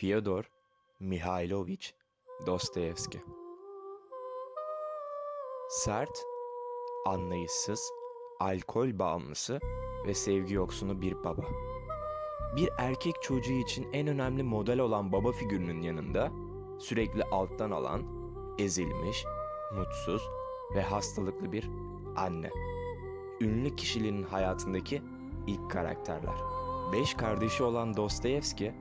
Fyodor Mihailovich Dostoyevski Sert, anlayışsız, alkol bağımlısı ve sevgi yoksunu bir baba. Bir erkek çocuğu için en önemli model olan baba figürünün yanında sürekli alttan alan, ezilmiş, mutsuz ve hastalıklı bir anne. Ünlü kişiliğinin hayatındaki ilk karakterler. Beş kardeşi olan Dostoyevski,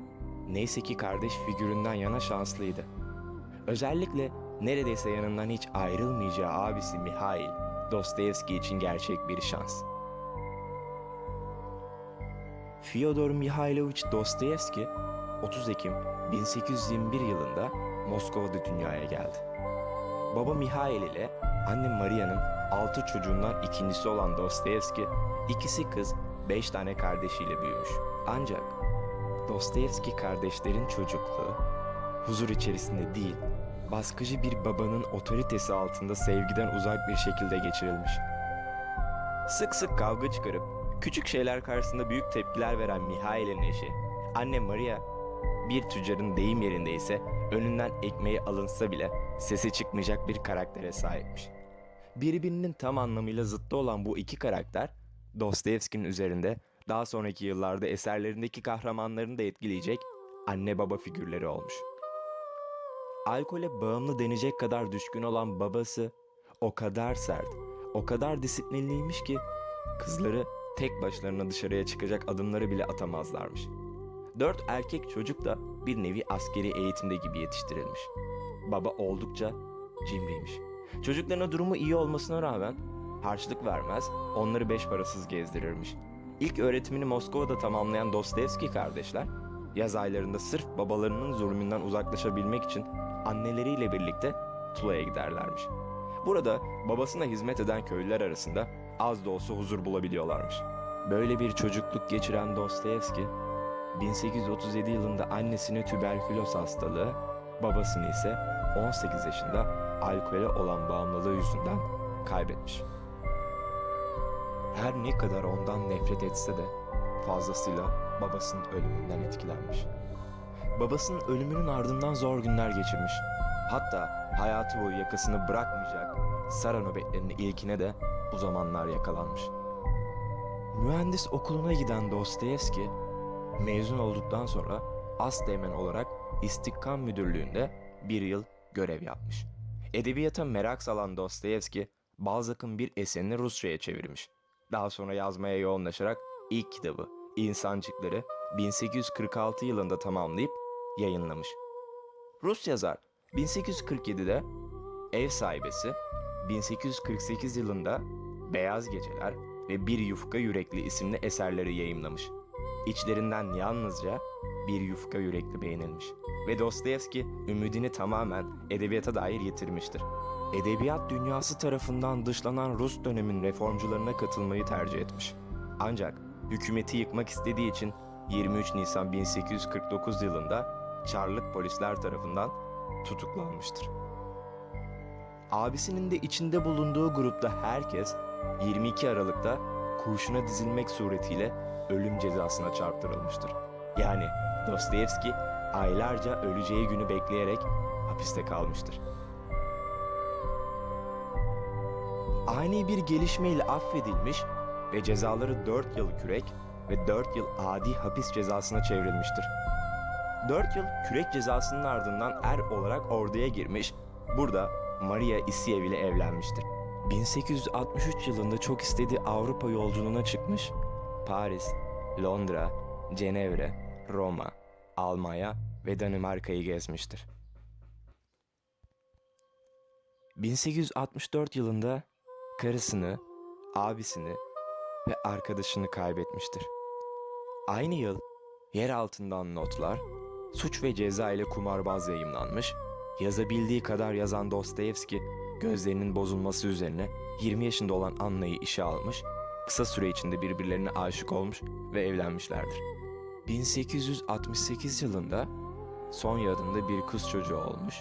neyse ki kardeş figüründen yana şanslıydı. Özellikle neredeyse yanından hiç ayrılmayacağı abisi Mihail, Dostoyevski için gerçek bir şans. Fyodor Mihailovich Dostoyevski 30 Ekim 1821 yılında Moskova'da dünyaya geldi. Baba Mihail ile anne Maria'nın 6 çocuğundan ikincisi olan Dostoyevski, ikisi kız, 5 tane kardeşiyle büyümüş. Ancak Dostoyevski kardeşlerin çocukluğu huzur içerisinde değil, baskıcı bir babanın otoritesi altında sevgiden uzak bir şekilde geçirilmiş. Sık sık kavga çıkarıp küçük şeyler karşısında büyük tepkiler veren Mihail'in eşi, anne Maria, bir tüccarın deyim yerindeyse önünden ekmeği alınsa bile sesi çıkmayacak bir karaktere sahipmiş. Birbirinin tam anlamıyla zıttı olan bu iki karakter, Dostoyevski'nin üzerinde daha sonraki yıllarda eserlerindeki kahramanlarını da etkileyecek anne baba figürleri olmuş. Alkole bağımlı denecek kadar düşkün olan babası o kadar sert, o kadar disiplinliymiş ki kızları tek başlarına dışarıya çıkacak adımları bile atamazlarmış. Dört erkek çocuk da bir nevi askeri eğitimde gibi yetiştirilmiş. Baba oldukça cimriymiş. Çocuklarına durumu iyi olmasına rağmen harçlık vermez, onları beş parasız gezdirirmiş. İlk öğretimini Moskova'da tamamlayan Dostoyevski kardeşler, yaz aylarında sırf babalarının zulmünden uzaklaşabilmek için anneleriyle birlikte Tula'ya giderlermiş. Burada babasına hizmet eden köylüler arasında az da olsa huzur bulabiliyorlarmış. Böyle bir çocukluk geçiren Dostoyevski, 1837 yılında annesine tüberküloz hastalığı, babasını ise 18 yaşında alkole olan bağımlılığı yüzünden kaybetmiş. Her ne kadar ondan nefret etse de fazlasıyla babasının ölümünden etkilenmiş. Babasının ölümünün ardından zor günler geçirmiş. Hatta hayatı boyu yakasını bırakmayacak Sara nöbetlerinin ilkine de bu zamanlar yakalanmış. Mühendis okuluna giden Dostoyevski, mezun olduktan sonra Asteğmen olarak İstihdam Müdürlüğü'nde bir yıl görev yapmış. Edebiyata merak salan Dostoyevski, Balzac'ın bir eserini Rusça'ya çevirmiş. Daha sonra yazmaya yoğunlaşarak ilk kitabı İnsancıkları 1846 yılında tamamlayıp yayınlamış. Rus yazar 1847'de Ev Sahibesi, 1848 yılında Beyaz Geceler ve Bir Yufka Yürekli isimli eserleri yayımlamış. İçlerinden yalnızca Bir Yufka Yürekli beğenilmiş. Ve Dostoyevski ümidini tamamen edebiyata dair yitirmiştir. Edebiyat dünyası tarafından dışlanan Rus dönemin reformcularına katılmayı tercih etmiş. Ancak hükümeti yıkmak istediği için 23 Nisan 1849 yılında Çarlık polisler tarafından tutuklanmıştır. Abisinin de içinde bulunduğu grupta herkes 22 Aralık'ta kurşuna dizilmek suretiyle ölüm cezasına çarptırılmıştır. Yani Dostoyevski aylarca öleceği günü bekleyerek hapiste kalmıştır. Ani bir gelişmeyle affedilmiş ve cezaları 4 yıl kürek ve 4 yıl adi hapis cezasına çevrilmiştir. 4 yıl kürek cezasının ardından er olarak orduya girmiş, burada Maria Isiev ile evlenmiştir. 1863 yılında çok istediği Avrupa yolculuğuna çıkmış, Paris, Londra, Cenevre, Roma, Almanya ve Danimarka'yı gezmiştir. 1864 yılında karısını, abisini ve arkadaşını kaybetmiştir. Aynı yıl yer altından notlar, suç ve ceza ile kumarbaz yayımlanmış, yazabildiği kadar yazan Dostoyevski gözlerinin bozulması üzerine 20 yaşında olan Anna'yı işe almış, kısa süre içinde birbirlerine aşık olmuş ve evlenmişlerdir. 1868 yılında Sonya adında bir kız çocuğu olmuş.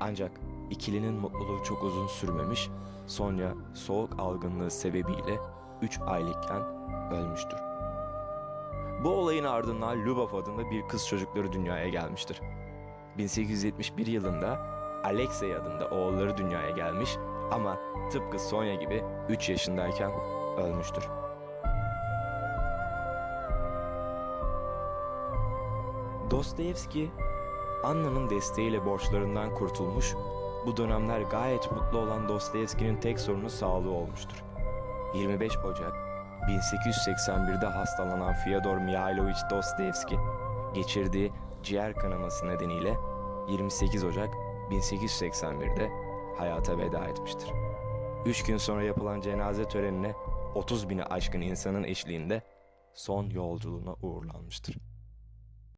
Ancak ikilinin mutluluğu çok uzun sürmemiş. Sonya soğuk algınlığı sebebiyle 3 aylıkken ölmüştür. Bu olayın ardından Lubov adında bir kız çocukları dünyaya gelmiştir. 1871 yılında Alexey adında oğulları dünyaya gelmiş ama tıpkı Sonya gibi 3 yaşındayken ölmüştür. Dostoyevski, Anna'nın desteğiyle borçlarından kurtulmuş, bu dönemler gayet mutlu olan Dostoyevski'nin tek sorunu sağlığı olmuştur. 25 Ocak 1881'de hastalanan Fyodor Mihailovich Dostoyevski, geçirdiği ciğer kanaması nedeniyle 28 Ocak 1881'de hayata veda etmiştir. Üç gün sonra yapılan cenaze törenine 30 bini aşkın insanın eşliğinde son yolculuğuna uğurlanmıştır.